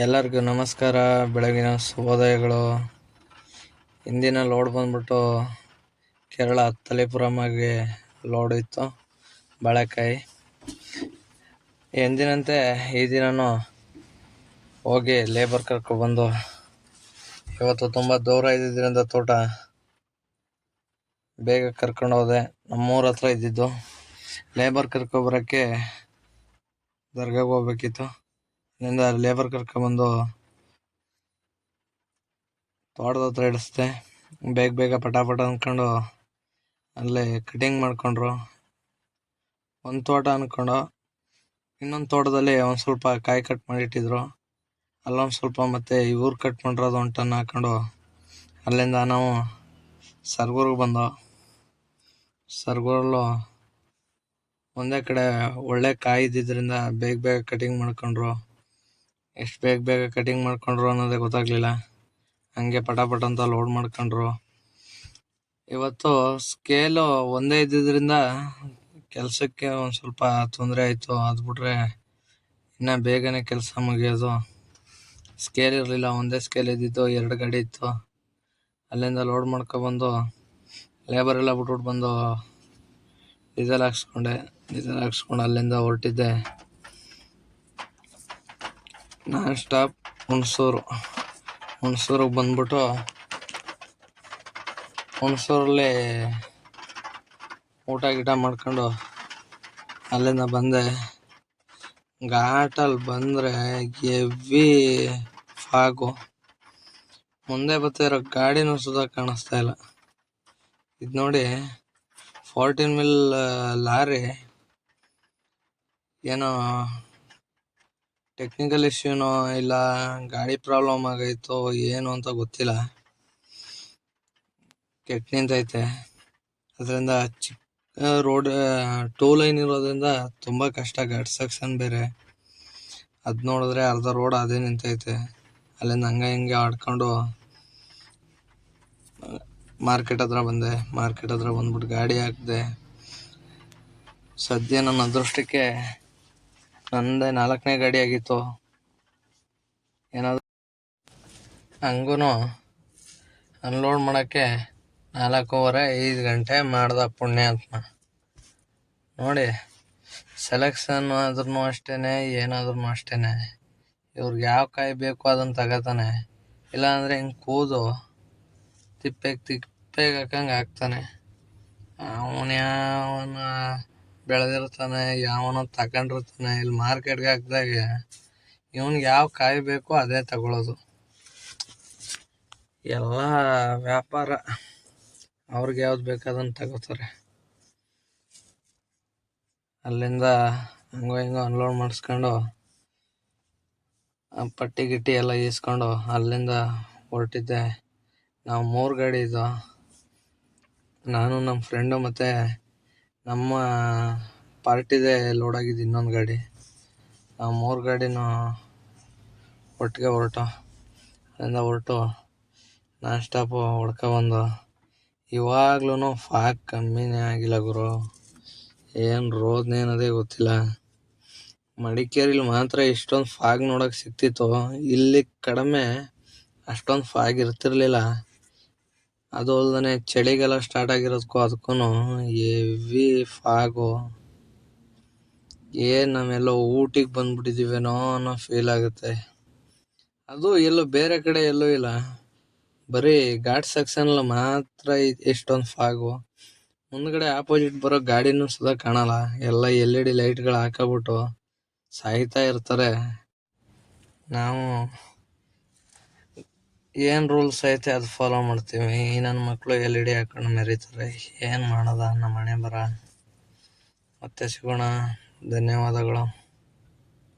ಎಲ್ಲರಿಗೂ ನಮಸ್ಕಾರ. ಬೆಳಗಿನ ಶುಭೋದಯಗಳು. ಇಂದಿನ ಲೋಡ್ ಬಂದ್ಬಿಟ್ಟು ಕೇರಳ ತಲೆಪುರಮಗೆ ಲೋಡ್ ಇತ್ತು, ಬಾಳೆಕಾಯಿ. ಎಂದಿನಂತೆ ಈ ದಿನನೂ ಹೋಗಿ ಲೇಬರ್ ಕರ್ಕೊಬಂದು ಇವತ್ತು ತುಂಬ ದೂರ ಇದ್ದಿದ್ದರಿಂದ ತೋಟ ಬೇಗ ಕರ್ಕೊಂಡು ಹೋದೆ. ನಮ್ಮೂರ ಹತ್ರ ಇದ್ದಿದ್ದು. ಲೇಬರ್ ಕರ್ಕೊಬರೋಕ್ಕೆ ದರ್ಗಾಗೆ ಹೋಗ್ಬೇಕಿತ್ತು. ಅಲ್ಲಿಂದ ಲೇಬರ್ ಕರ್ಕೊಂಬಂದು ತೋಟದ ಹತ್ರ ಇಡಿಸ್ದೆ. ಬೇಗ ಬೇಗ ಪಟಾಪಟ ಪಟ ಅಂದ್ಕೊಂಡು ಅಲ್ಲಿ ಕಟಿಂಗ್ ಮಾಡ್ಕೊಂಡ್ರು. ಒಂದು ತೋಟ ಅಂದ್ಕೊಂಡು ಇನ್ನೊಂದು ತೋಟದಲ್ಲಿ ಒಂದು ಸ್ವಲ್ಪ ಕಾಯಿ ಕಟ್ ಮಾಡಿಟ್ಟಿದ್ರು ಅಲ್ಲೊಂದು ಸ್ವಲ್ಪ ಮತ್ತೆ ಇವ್ರು ಕಟ್ ಮಾಡಿರೋದು ಒಂದು ಟನ್ ಹಾಕೊಂಡು ಅಲ್ಲಿಂದ ನಾವು ಸರ್ಗೂರ್ಗೆ ಬಂದೋ ಸರ್ಗೂರಲ್ಲೂ ಒಂದೇ ಕಡೆ ಒಳ್ಳೆ ಕಾಯಿ ಇದ್ದಿದ್ದರಿಂದ ಬೇಗ ಬೇಗ ಕಟಿಂಗ್ ಮಾಡ್ಕೊಂಡ್ರು. ಎಷ್ಟು ಬೇಗ ಬೇಗ ಕಟಿಂಗ್ ಮಾಡ್ಕೊಂಡ್ರು ಅನ್ನೋದೇ ಗೊತ್ತಾಗ್ಲಿಲ್ಲ. ಹಂಗೆ ಪಟ ಪಟ ಅಂತ ಲೋಡ್ ಮಾಡ್ಕೊಂಡ್ರು. ಇವತ್ತು ಸ್ಕೇಲು ಒಂದೇ ಇದ್ದಿದ್ದರಿಂದ ಕೆಲಸಕ್ಕೆ ಒಂದು ಸ್ವಲ್ಪ ತೊಂದರೆ ಆಯಿತು. ಅದು ಬಿಟ್ರೆ ಇನ್ನು ಬೇಗನೆ ಕೆಲಸ ಮುಗಿಯೋದು. ಸ್ಕೇಲ್ ಇರಲಿಲ್ಲ. ಒಂದೇ ಸ್ಕೇಲ್ ಇದ್ದಿತ್ತು, ಎರಡು ಗಾಡಿ ಇತ್ತು. ಅಲ್ಲಿಂದ ಲೋಡ್ ಮಾಡ್ಕೊಬಂದು ಲೇಬರ್ ಎಲ್ಲ ಬಿಟ್ಬಿಟ್ಟು ಬಂದು ಡೀಸೆಲ್ ಹಾಕ್ಸ್ಕೊಂಡೆ. ಡೀಸೆಲ್ ಹಾಕ್ಸ್ಕೊಂಡು ಅಲ್ಲಿಂದ ಹೊರಟಿದ್ದೆ. Non stop Hunsur. ಹುಣಸೂರಿಗೆ ಬಂದ್ಬಿಟ್ಟು, ಹುಣಸೂರಲ್ಲಿ ಊಟ ಗೀಟ ಮಾಡ್ಕೊಂಡು ಅಲ್ಲಿಂದ ಬಂದೆ. ಘಾಟಲ್ಲಿ ಬಂದರೆ ಎವಿ ಫಾಗು ಮುಂದೆ ಬರ್ತಿರೋ ಗಾಡಿನೂ ಸುಧಾ ಕಾಣಿಸ್ತಾ ಇಲ್ಲ. ಇದು ನೋಡಿ ಫೋರ್ಟೀನ್ ಮಿಲ್ ಲಾರಿ ಏನೋ ಟೆಕ್ನಿಕಲ್ ಇಶ್ಯೂನೋ ಇಲ್ಲ, ಗಾಡಿ ಪ್ರಾಬ್ಲಮ್ ಆಗೈತೋ ಏನು ಅಂತ ಗೊತ್ತಿಲ್ಲ. ಕೆಟ್ಟ ನಿಂತೈತೆ ಅದರಿಂದ ಚಿಕ್ಕ ರೋಡ್ ಟೂ ಲೈನ್ ಇರೋದ್ರಿಂದ ತುಂಬ ಕಷ್ಟ ಗಾಡಿ ಸೆಕ್ಷನ್ ಬೇರೆ. ಅದು ನೋಡಿದ್ರೆ ಅರ್ಧ ರೋಡ್ ಅದೇ ನಿಂತೈತೆ. ಅಲ್ಲಿಂದ ಹಂಗೆ ಹಿಂಗೆ ಆಡ್ಕೊಂಡು ಮಾರ್ಕೆಟ್ ಹತ್ರ ಬಂದೆ. ಮಾರ್ಕೆಟ್ ಹತ್ರ ಬಂದ್ಬಿಟ್ಟು ಗಾಡಿ ಹಾಕಿದೆ. ಸದ್ಯ ನನ್ನ ಅದೃಷ್ಟಕ್ಕೆ ನಂದೇ ನಾಲ್ಕನೇ ಗಾಡಿ ಆಗಿತ್ತು. ಏನಾದ್ರು ಹಂಗೂ ಅನ್ಲೋಡ್ ಮಾಡೋಕ್ಕೆ ನಾಲ್ಕೂವರೆ ಐದು ಗಂಟೆ ಮಾಡ್ದ ಅಂತ ನೋಡಿ ಸೆಲೆಕ್ಷನ್ ಆದ್ರೂ ಅಷ್ಟೇ ಏನಾದ್ರೂ ಅಷ್ಟೇ ಇವ್ರಿಗೆ ಯಾವ ಕಾಯಿ ಬೇಕು ಅದನ್ನು ತಗೋತಾನೆ. ಇಲ್ಲಾಂದರೆ ಹಿಂಗೆ ಕೂದು ತಿಪ್ಪೆಗೆ ತಿಪ್ಪೆಗೆ ಹಾಕಂಗೆ ಹಾಕ್ತಾನೆ. ಅವನು ಬೆಳೆದಿರ್ತಾನೆ, ಯಾವನೋ ತಗೊಂಡಿರ್ತಾನೆ ಇಲ್ಲಿ ಮಾರ್ಕೆಟ್ಗೆ ಹಾಕಿದಾಗ ಇವನ್ಗೆ ಯಾವ ಕಾಯಿ ಬೇಕೋ ಅದೇ ತಗೊಳ್ಳೋದು ಎಲ್ಲ ವ್ಯಾಪಾರ ಅವ್ರಿಗೆ ಯಾವ್ದು ಬೇಕು ಅದನ್ನು ತಗೋತಾರೆ. ಅಲ್ಲಿಂದ ಹಂಗೋ ಹಿಂಗೋ ಅನ್ಲೋಡ್ ಮಾಡಿಸ್ಕೊಂಡು ಪಟ್ಟಿ ಗಿಟ್ಟಿ ಎಲ್ಲ ಈಸ್ಕೊಂಡು ಅಲ್ಲಿಂದ ಹೊರಟಿದ್ದೆ. ನಾವು ಮೂರು ಗಾಡಿ ಇದ್ದೋ ನಾನು ನಮ್ಮ ಫ್ರೆಂಡು ಮತ್ತು ನಮ್ಮ ಪಾರ್ಟಿದೆ ಲೋಡ್ ಆಗಿದ್ದು ಇನ್ನೊಂದು ಗಾಡಿ. ನಾವು ಮೂರು ಗಾಡಿನೂ ಒಟ್ಟಿಗೆ ಹೊರಟು. ಅಲ್ಲಿಂದ ಹೊರಟು, ನಾನ್ ಸ್ಟಾಪು ಹೊಡ್ಕೊಬಂದು ಇವಾಗ್ಲೂ ಫಾಗ್ ಕಮ್ಮಿನೇ ಆಗಿಲ್ಲ ಗುರು. ಏನು ರೋದ್ನೇನದೇ ಗೊತ್ತಿಲ್ಲ. ಮಡಿಕೇರಿಲಿ ಮಾತ್ರ ಇಷ್ಟೊಂದು ಫಾಗ್ ನೋಡೋಕೆ ಸಿಕ್ತಿತ್ತು. ಇಲ್ಲಿ ಕಡಿಮೆ ಅಷ್ಟೊಂದು ಫಾಗ್ ಇರ್ತಿರ್ಲಿಲ್ಲ. ಅದು ಅಲ್ದೆನೆ ಚಳಿಗಾಲ ಸ್ಟಾರ್ಟ್ ಆಗಿರೋದಕ್ಕೂ ಅದಕ್ಕೂ ಹೆವಿ ಫಾಗು ಏನು ನಾವೆಲ್ಲೋ ಊಟಿಗೆ ಬಂದ್ಬಿಟ್ಟಿದ್ದೀವೇನೋ ಅನ್ನೋ ಫೀಲ್ ಆಗುತ್ತೆ. ಅದು ಎಲ್ಲೋ ಬೇರೆ ಕಡೆ ಎಲ್ಲೂ ಇಲ್ಲ. ಬರೀ ಘಾಟ್ ಸೆಕ್ಷನಲ್ಲಿ ಮಾತ್ರ ಎಷ್ಟೊಂದು ಫಾಗು ಮುಂದ್ಗಡೆ ಆಪೋಸಿಟ್ ಬರೋ ಗಾಡಿನೂ ಸುದ ಕಾಣಲ್ಲ. ಎಲ್ಲ ಎಲ್ ಇ ಡಿ ಲೈಟ್ಗಳು ಹಾಕಬಿಟ್ಟು ಸಾಯ್ತಾ ಇರ್ತಾರೆ. ನಾವು ಏನು ರೂಲ್ಸ್ ಐತೆ ಅದು ಫಾಲೋ ಮಾಡ್ತೀವಿ. ಈ ಮಕ್ಕಳು ಎಲ್ ಇ ಡಿ ಹಾಕೊಂಡು ಮೆರೀತಾರೆ. ಏನು ಮಾಡೋದ? ನಮ್ಮ ಮನೆ ಬರ. ಮತ್ತೆ ಸಿಗೋಣ. ಧನ್ಯವಾದಗಳು.